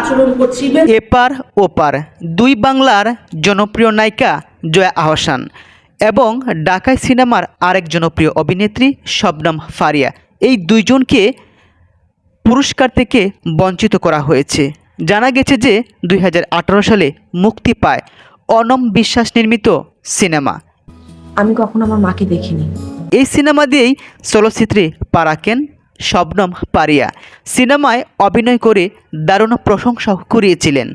আচরণ করছিলেন। এপার ওপার দুই বাংলার জনপ্রিয় নায়িকা জয়া আহসান এবং ঢাকাই সিনেমার আরেক জনপ্রিয় অভিনেত্রী শবনম ফারিয়া। এই দুইজনকে পুরস্কার থেকে বঞ্চিত করা হয়েছে। জানা গেছে যে দুই হাজার আঠারো সালে মুক্তি পায় অনম বিশ্বাস নির্মিত সিনেমা। আমি কখনো আমার মাকে দেখিনি। এই সিনেমা দিয়েই চলচ্চিত্রে পারাকেন শবনম পারিয়া সিনেমায় অভিনয় করে দারুণ প্রশংসা কুড়িয়েছিলেন।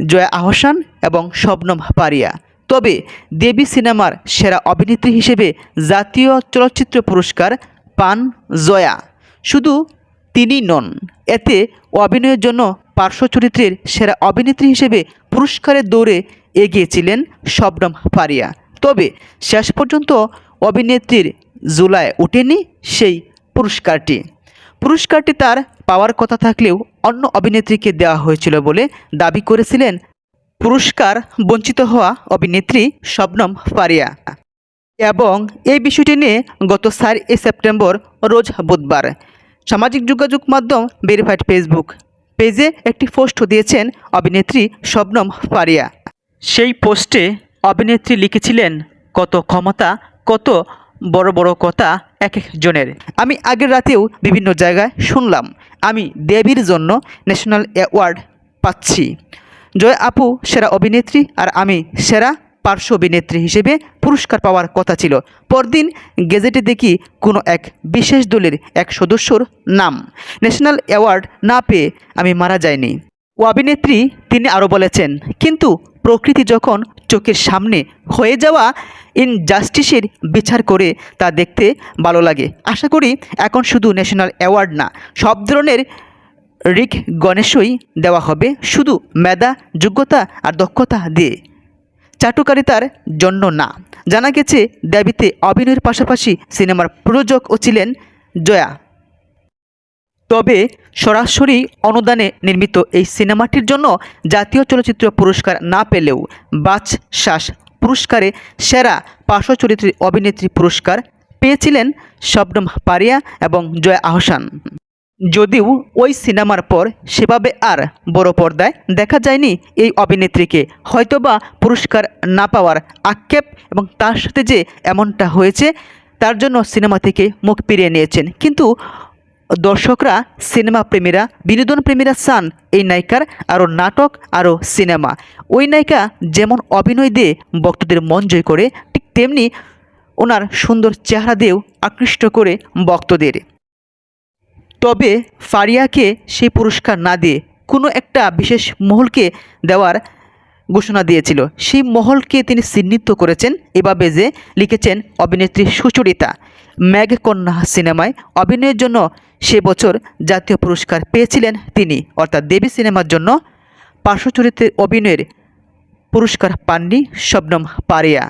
জয়া আহসান এবং শবনম পারিয়া। তবে দেবী সিনেমার সেরা অভিনেত্রী হিসেবে জাতীয় চলচ্চিত্র পুরস্কার পান জয়া। শুধু তিনি নন, এতে অভিনয়ের জন্য পার্শ্ব চরিত্রের সেরা অভিনেত্রী হিসেবে পুরস্কারের দৌড়ে এগিয়েছিলেন শবনম পারিয়া। তবে শেষ পর্যন্ত অভিনেত্রীর জুলায় ওঠেনি সেই পুরস্কারটি। পুরস্কারটি তার পাওয়ার কথা থাকলেও অন্য অভিনেত্রীকে দেওয়া হয়েছিল বলে দাবি করেছিলেন পুরস্কার বঞ্চিত হওয়া অভিনেত্রী শবনম পারিয়া এবং এই বিষয়টি নিয়ে গত চারই সেপ্টেম্বর, রোজ বুধবার, সামাজিক যোগাযোগ মাধ্যম ভেরিফাইড ফেসবুক পেজে একটি পোস্ট দিয়েছেন অভিনেত্রী শবনম পারিয়া সেই পোস্টে অভিনেত্রী লিখেছিলেন, কত ক্ষমতা, কত বড় বড় কথা এক একজনের আমি আগের রাতেও বিভিন্ন জায়গায় শুনলাম। আমি দেবীর জন্য ন্যাশনাল অ্যাওয়ার্ড পাচ্ছি। জয় আপু সেরা অভিনেত্রী আর আমি সেরা পার্শ্ব অভিনেত্রী হিসেবে পুরস্কার পাওয়ার কথা ছিল। পরদিন গেজেটে দেখি কোনো এক বিশেষ দলের এক সদস্যর নাম। ন্যাশনাল অ্যাওয়ার্ড না পেয়ে আমি মারা যাইনি। ও অভিনেত্রী তিনি আরও বলেছেন, কিন্তু প্রকৃতি যখন চোখের সামনে হয়ে যাওয়া ইনজাস্টিসের বিচার করে তা দেখতে ভালো লাগে। আশা করি এখন শুধু ন্যাশনাল অ্যাওয়ার্ড না, সব ধরনের রিক গণেশই দেওয়া হবে শুধু মেধা, যোগ্যতা আর দক্ষতা দিয়ে। চাটুকারিতার জন্য না। জানা গেছে দেবীতে অভিনয়ের পাশাপাশি সিনেমার প্রযোজকও ছিলেন জয়া। তবে সরাসরি অনুদানে নির্মিত এই সিনেমাটির জন্য জাতীয় চলচ্চিত্র পুরস্কার না পেলেও বাচ শ্বাস পুরস্কারে সেরা পার্শ্ব চরিত্রের অভিনেত্রী পুরস্কার পেয়েছিলেন শবনম পারিয়া এবং জয়া আহসান। যদিও ওই সিনেমার পর সেভাবে আর বড় পর্দায় দেখা যায়নি এই অভিনেত্রীকে। হয়তোবা পুরস্কার না পাওয়ার আক্ষেপ এবং তার সাথে যে এমনটা হয়েছে, তার জন্য সিনেমা থেকে মুখ ফিরিয়ে নিয়েছেন। কিন্তু দর্শকরা, সিনেমা প্রেমীরা, বিনোদন প্রেমীরা চান এই নায়িকার আরও নাটক, আরও সিনেমা। ওই নায়িকা যেমন অভিনয় দিয়ে ভক্তদের মন জয় করে, ঠিক তেমনি ওনার সুন্দর চেহারা দিয়েও আকৃষ্ট করে ভক্তদের। তবে ফারিয়াকে সেই পুরস্কার না দিয়ে কোনো একটা বিশেষ মহলকে দেওয়ার ঘোষণা দিয়েছিল। সেই মহলকে তিনি চিহ্নিত করেছেন এভাবে যে লিখেছেন অভিনেত্রী সুচরিতা। মেঘকন্যা সিনেমায় অভিনয়ের জন্য সে বছর জাতীয় পুরস্কার পেয়েছিলেন তিনি। অর্থাৎ দেবী সিনেমার জন্য পার্শ্বচরিত্রের অভিনয়ের পুরস্কার পাননি শবনম পারিয়া।